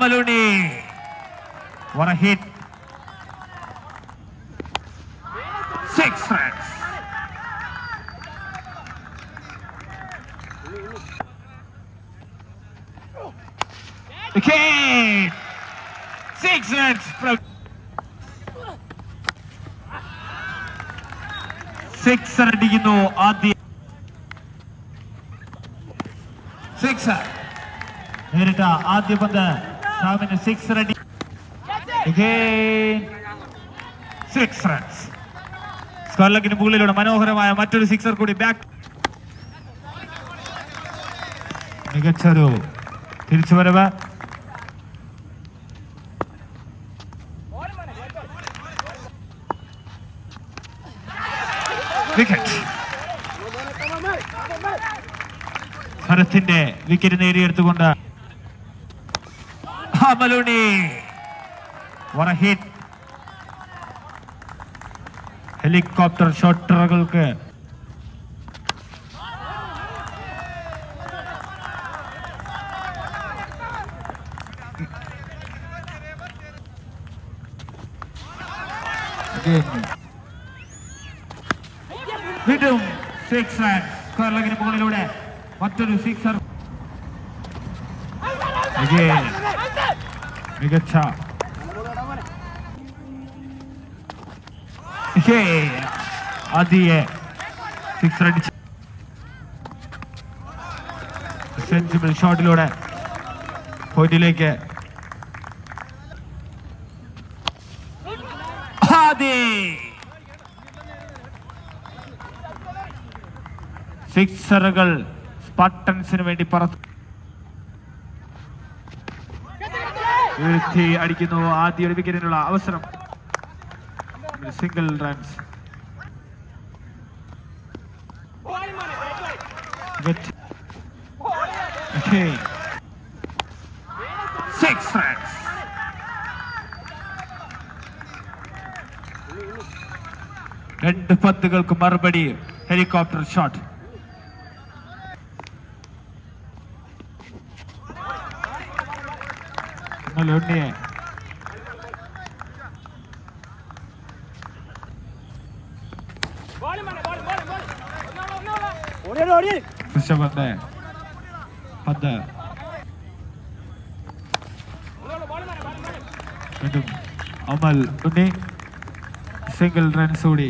Maloney. What a hit. Six runs. Okay. Six runs from sixer അടിക്കുന്നു ആദ്യ sixer നേരിട്ട ആദ്യ പന്ത് ഷാമിന് സിക്സർ അടി സിക്സ് റൺസ് സ്കോർലക്കിന് മുകളിലൂടെ മനോഹരമായ മറ്റൊരു സിക്സർ കൂടി ബാക്ക് മികച്ചൊരു തിരിച്ചുവരവ്. വിക്കറ്റ് ഭരത്തിന്റെ വിക്കറ്റ് നേടിയെടുത്തുകൊണ്ട് മലൂണി hit. ഹെലികോപ്റ്റർ ഷോട്ടറുകൾക്ക് വീണ്ടും സിക്സ് റൺസ് സ്ക്വയർ മുകളിലൂടെ മറ്റൊരു സിക്സർ Again. മികച്ച. സിക്സർ അടിച്ച്. സെൻസിബിൾ ഷോട്ടിലൂടെ പോയിന്റിലേക്ക് സിക്സറുകൾ സ്പട്ടൻസിന് വേണ്ടി പറത്തു വീഴ്ത്തി അടിക്കുന്നു ആദ്യ ഒരു വിക്കറ്റിനുള്ള അവസരം. Single runs. റൺസ് രണ്ട് പന്തുകൾക്ക് മറുപടി. ഹെലികോപ്റ്റർ ഷോട്ട് ഉണ്ണിയെ ഋഷഭന്റെ പന്ത് വീണ്ടും അമൽ ഉണ്ണി സിംഗിൾ റൺസ് കൂടി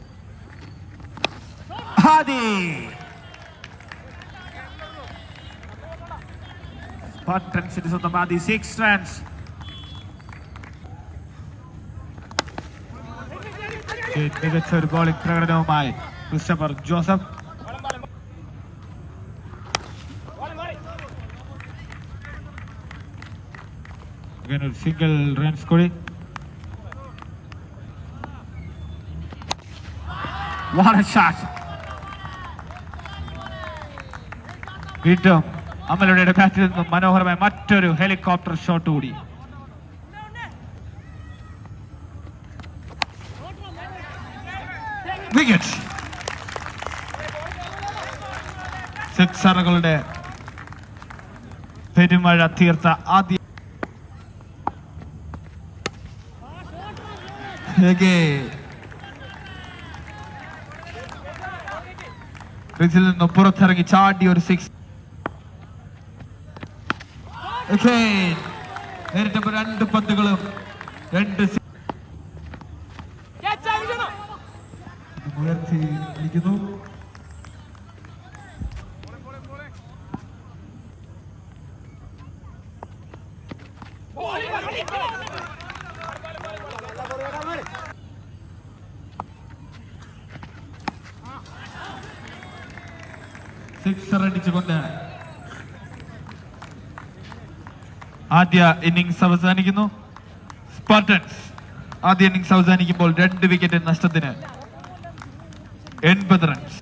ഹാദി സ്പാർട്ടൻസിന് സ്വന്തം ആദ്യ സിക്സ് റൺസ് മികച്ച ഒരു ബോളിംഗ് പ്രകടനവുമായി ക്രിസ്റ്റഫർ ജോസഫ്. ഒരു സിംഗിൾ റൺസ് കൂടി. What a shot! വീണ്ടും അമലയുടെ ബാറ്റിൽ നിന്നും മനോഹരമായ മറ്റൊരു ഹെലികോപ്റ്റർ ഷോട്ട് കൂടി വിക്കറ്റ് സിക്സറുകളുടെ പെരുമഴ തീർത്ത ആദ്യ ക്രിസിൽ നിന്ന് പുറത്തിറങ്ങി ചാടി ഒരു സിക്സ് നേരിട്ടപ്പോ രണ്ട് പന്തുകളും രണ്ട് ഉയർത്തി അടിക്കുന്നു സിക്സർ അടിച്ചുകൊണ്ട് ആദ്യ ഇന്നിങ്സ് അവസാനിക്കുന്നു. സ്പാർട്ടൻസ് ആദ്യ ഇന്നിങ്സ് അവസാനിക്കുമ്പോൾ രണ്ട് വിക്കറ്റ് നഷ്ടത്തിന് എൺപത് റൺസ്.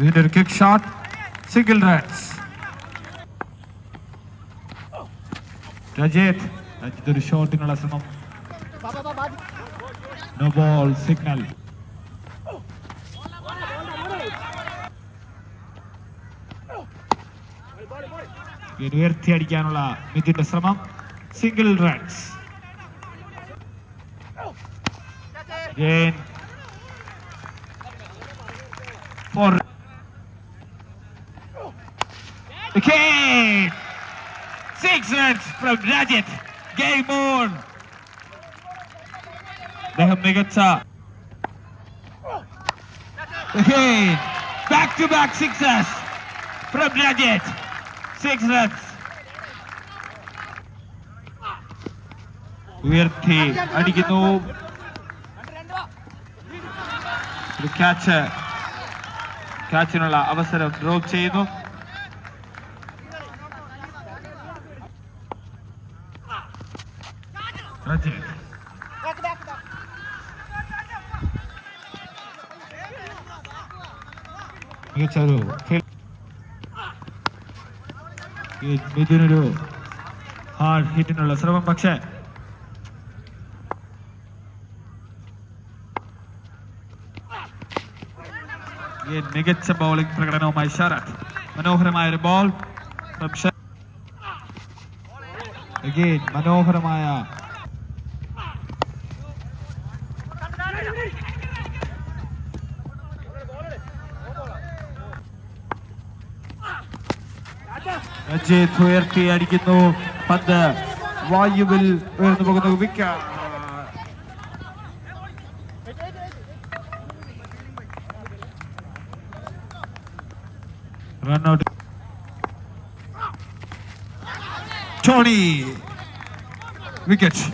വീണ്ടും ഒരു kick shot single runs Rajeth Rajith ഒരു ഷോട്ടിനുള്ള ശ്രമം. നോ ബോൾ സിഗ്നൽ ഉയർത്തി അടിക്കാനുള്ള മിഥുന്റെ ശ്രമം. Single runs four Okay. Six runs from Rajat. Game on. അദ്ദേഹം മികച്ച Again. Back to back sixes from Rajat. Six runs. ഉയർത്തി അടിക്കുന്നു ഒരു ക്യാച്ച് ക്യാച്ചിനുള്ള അവസരം ഡ്രോപ്പ് ചെയ്യുന്നു Rajat. മികച്ച ഒരു ഈ മിഥുനൊരു ഹാർഡ് ഹിറ്റിനുള്ള ശ്രമം പക്ഷേ മികച്ച ബൗളിംഗ് പ്രകടനവുമായി ശരത് മനോഹരമായ ഒരു ബോൾ അഗെയിൻ മനോഹരമായ രഞ്ജിത്ത് ഉയർത്തി അടിക്കുന്നു പന്ത് വായുവിൽ ഉയർന്നു പോകുന്ന wicket run out Tony wicket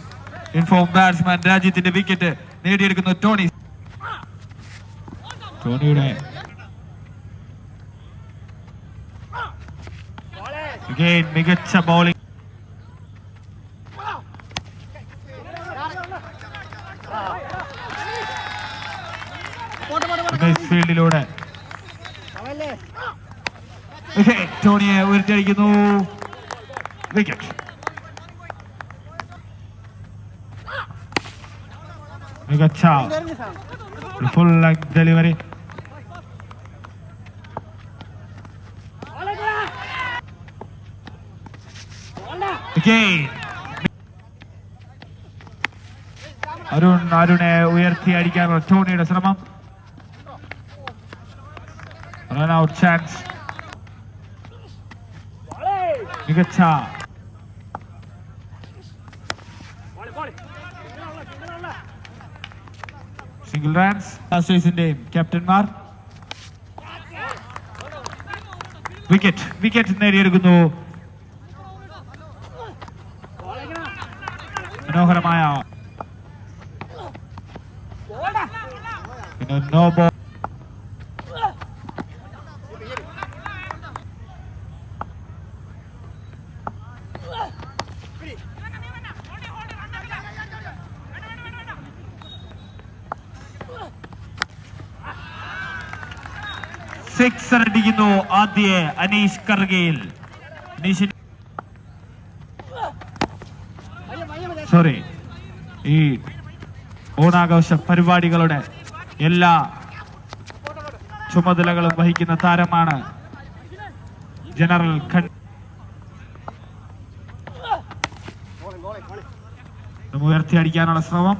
in form batsman രാജ്യത്തിന്റെ വിക്കറ്റ് നേടിയെടുക്കുന്നു ടോണി ടോണിയുടെ Again, മികച്ച ബൗളിംഗ് ഫീൽഡിലൂടെ ടോണിയെ ഉയർത്തിയടിക്കുന്നു വിക്കറ്റ് മികച്ച. Full delivery Again. അരുൺ അരുണെ ഉയർത്തി അടിക്കാനുള്ള ടോണിയുടെ ശ്രമം. റൺ ഔട്ട് ചാൻസ് മികച്ച. സിംഗിൾ റൺസ് ബ്ലാസ്റ്റേഴ്സിന്റെയും ക്യാപ്റ്റന്മാർ വിക്കറ്റ് വിക്കറ്റ് നേടിയെടുക്കുന്നു. മനോഹരമായ പിന്നെ നോ ബോൾ സിക്സ് അടിക്കുന്നു ആദ്യ അനീഷ് കർഗയിൽ അനീഷ് സോറി. ഈ ഓണാഘോഷ പരിപാടികളുടെ എല്ലാ ചുമതലകളും വഹിക്കുന്ന താരമാണ് ജനറൽ ഖൺ ഉയർത്തി അടിക്കാനുള്ള ശ്രമം.